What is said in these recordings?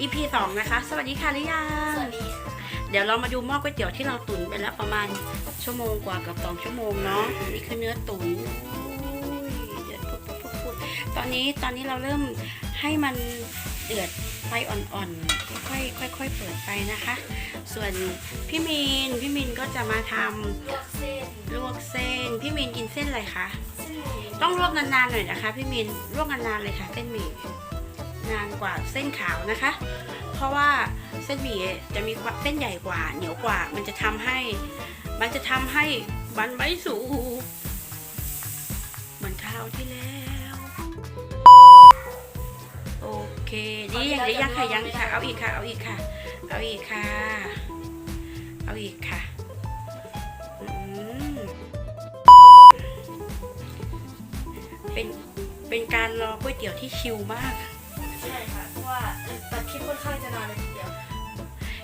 อีพีสองนะคะ สวัสดีค่ะหรือยังสวัสดีค่ะเดี๋ยวเรามาดูหม้อก๋วยเตี๋ยวที่เราตุ๋นไปแล้วประมาณชั่วโมงกว่ากับสองชั่วโมงเนาะนี่คือเนื้อตุ๋นอุ้ยเดือดพุดพุดพุดพุดตอนนี้ตอนนี้เราเริ่มให้มันเดือดไฟอ่อนๆ ค่อยๆค่อยๆเปิดไปนะคะ ส่วนพี่มีนพี่มีนก็จะมาทลวกเส้นำลวกเส้น พี่มีนกินเส้นอะไรคะ เส้นหมี่ต้องลวกนานๆหน่อยนะคะพี่มีนลวกนานๆเลยค่ะ เส้นหมี่นานกว่าเส้นขาวนะคะ เพราะว่าเส้นหมี่จะมีความเส้นใหญ่กว่า เหนียวกว่า มันจะทำให้ มันจะทำให้มันไม่สุกเหมือนข้าวที่แล้ว เคดีอย่างนี้ยังค่ะยังค่ะเอาอีกค่ะ เอาอีกค่ะ เอาอีกค่ะ เอาอีกค่ะอืมเป็นเป็นการรอก๋วยเตี๋ยวที่ชิลมาก ใช่ค่ะเพราะว่าตัดคลิปค่อนข้างจะนานเลยทีเดียว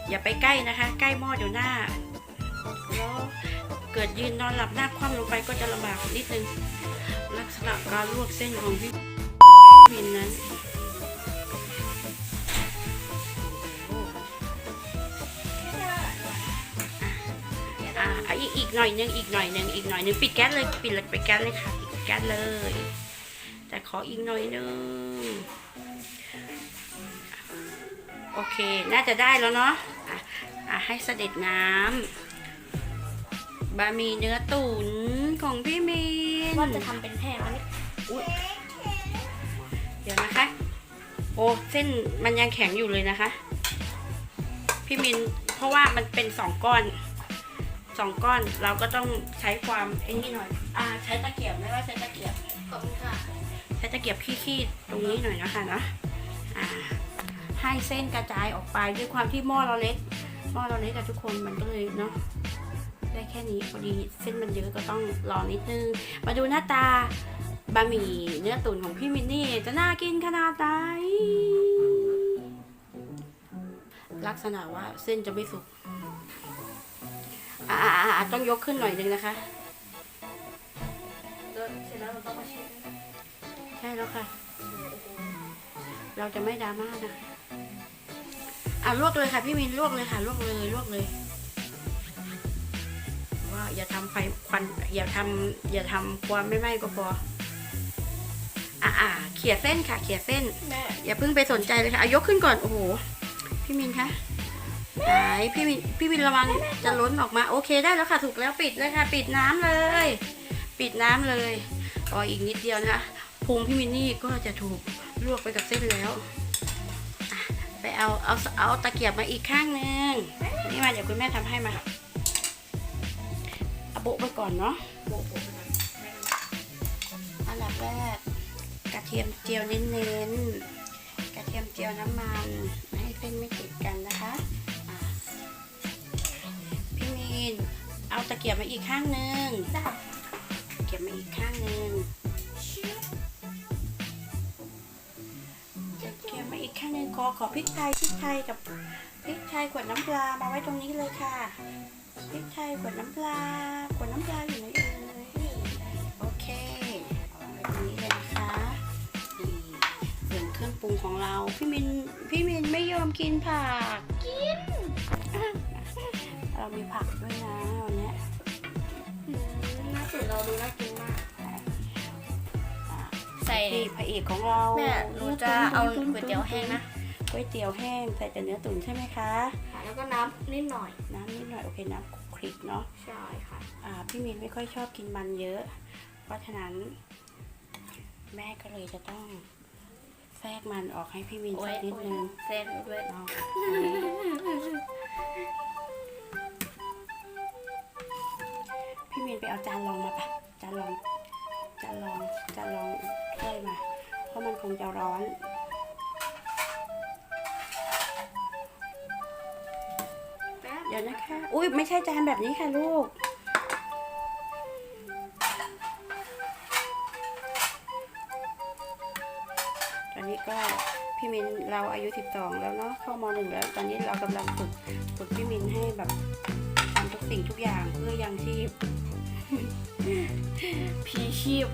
อย่าไปใกล้นะคะ ใกล้หม้อเดี๋ยวหน้าแล้วเกิดยืนนอนหลับหน้าคว่ำลงไปก็จะลำบากนิดนึง ลักษณะการลวกเส้นของพี่ อะอะอีกอีกหน่อยนึงอีกหน่อยนึงอีกหน่อยนึงปิดแก๊สเลยปิดเลยปิดแก๊สเลยค่ะปิดแก๊สเลย แต่ขออีกหน่อยนึงโอเคน่าจะได้แล้วเนาะอะอะให้เสด็จน้ำบะหมี่เนื้อตุ๋นของพี่มินว่าจะทำเป็นแผ่มันนี่เดี๋ยวนะคะ โอ้เส้นมันยังแข็งอยู่เลยนะคะ พี่มินเพราะว่ามันเป็นสองก้อน สองก้อนเราก็ต้องใช้ความไอ้นี่หน่อย อ่า ใช้ตะเกียบไม่ว่าใช้ตะเกียบ ขอบคุณค่ะ ใช้ตะเกียบขี้ๆตรงนี้หน่อยนะคะเนาะอ่า ให้เส้นกระจายออกไปด้วยความที่หม้อเราเล็กหม้อเราเล็กกับทุกคนมันก็เลยเนาะได้แค่นี้พอดีเส้นมันเยอะก็ต้องรอนิดนึง มาดูหน้าตาบะหมี่เนื้อตุ๋นของพี่มินนี่จะน่ากินขนาดไหนลักษณะว่าเส้นจะไม่สุก อ่าอ่าต้องยกขึ้นหน่อยนึงนะคะ แล้วเสร็จแล้วเราต้องมาเช็ดใช่แล้วค่ะ เราจะไม่ดราม่านะอะลวกเลยค่ะ พี่มินลวกเลยค่ะ ลวกเลยลวกเลย ว่าอย่าทำไฟควันอย่าทำอย่าทำความไม่ไหม้ก็พอ อะอะเขี่ยเส้นค่ะ เขี่ยเส้น แม่อย่าเพิ่งไปสนใจเลยค่ะเอายกขึ้นก่อน โอ้โห พี่มินคะ ไหนพี่มินพี่มินระวังจะล้นออกมาโอเคได้แล้วค่ะถูกแล้วปิดเลยค่ะ ปิดน้ำเลย ปิดน้ำเลยรออีกนิดเดียวนะคะพุงพี่มินนี่ก็จะถูกลวกไปกับเส้นแล้วไปเอาเอาเอาตะเกียบมาอีกข้างหนึ่งนี่มาเดี๋ยวคุณแม่ทำให้มาเอาโบะไปก่อนเนาะโบกโบกไปก่อนอันดับแรกกระเทียมเจียวเน้นๆกระเทียมเจียวน้ำมันให้เส้นไม่ติดกันนะคะ เกียบมาอีกข้างหนึ่งเกียบมาอีกข้างหนึ่งตะเกียบมาอีกข้างหนึ่งขอขอพริกไทยพริกไทยกับพริกไทยขวดน้ำปลามาไว้ตรงนี้เลยค่ะพริกไทยขวดน้ำปลาขวดน้ำปลาอยู่ไหนเอ่ยโอเคเอาไว้ตรงนี้เลยนะคะนี่ส่วนเครื่องปรุงของเราพี่มินพี่มินไม่ยอมกินผักกินเรามีผักด้วยนะวัน เราดูน่ากินมากอะใส่นี่พระเอกของเราแม่หนูจะเอาก๋วยเตี๋ยวแห้งนะก๋วยเตี๋ยวแห้งใส่แต่เนื้อตุ๋นใช่ไหมคะแล้วก็น้ำนิดหน่อย น้ำนิดหน่อยโอเคน้ำคลุกคลิกเนาะใช่ค่ะ อ่าพี่มินไม่ค่อยชอบกินมันเยอะ เพราะฉะนั้น แม่ก็เลยจะต้องแทรกมันออกให้พี่มินโอ้สัยกนิดนึงเส้นด้วยเนาะ เอาจานรองมาปะจานรองจานรองจานรองถ้วยมา เพราะมันคงจะร้อนแป๊บเดี๋ยวนะคะ อุ้ยไม่ใช่จานแบบนี้ค่ะลูก ตอนนี้ก็ พี่มินเราอายุ 12 แล้วเนาะเข้ามหนึ่งแล้ว ตอนนี้เรากำลังฝึกฝึกพี่มินให้แบบทำทุกสิ่งทุกอย่างเพื่อยังชีพพีชีพ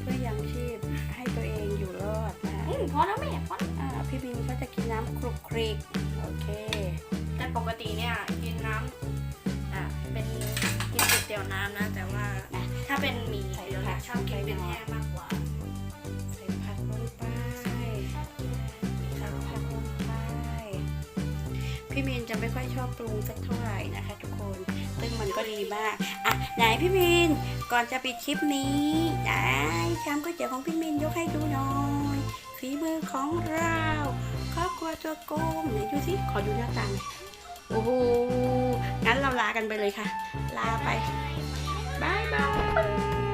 เพื่อยังชีพให้ตัวเองอยู่รอดนะคะอืมพอแล้วแม่พออ่าพี่บินก็จะกินน้ำคลุกคลิกโอเคแต่ปกติเนี่ยกินน้ำอะเป็นกินก๋วยเตี๋ยวน้ำนะ แต่ว่าถ้าเป็นหมี่เดียวเนี่ยชอบกินเป็นแห้งมากกว่า รุงสักเท่าไหร่นะคะ ทุกคน ซึ่งมันก็ดีมาก อะ ไหนพี่มิน ก่อนจะปิดคลิปนี้ไหนชามก๋วยเตี๋ยวของพี่มินยกให้ดูหน่อยฝีมือของเราครอบครัวตัวโกงไหนดูสิ ขอดูหน้าตาหน่อยโอ้โห งั้นเราลากันไปเลยค่ะ ลาไป บายบาย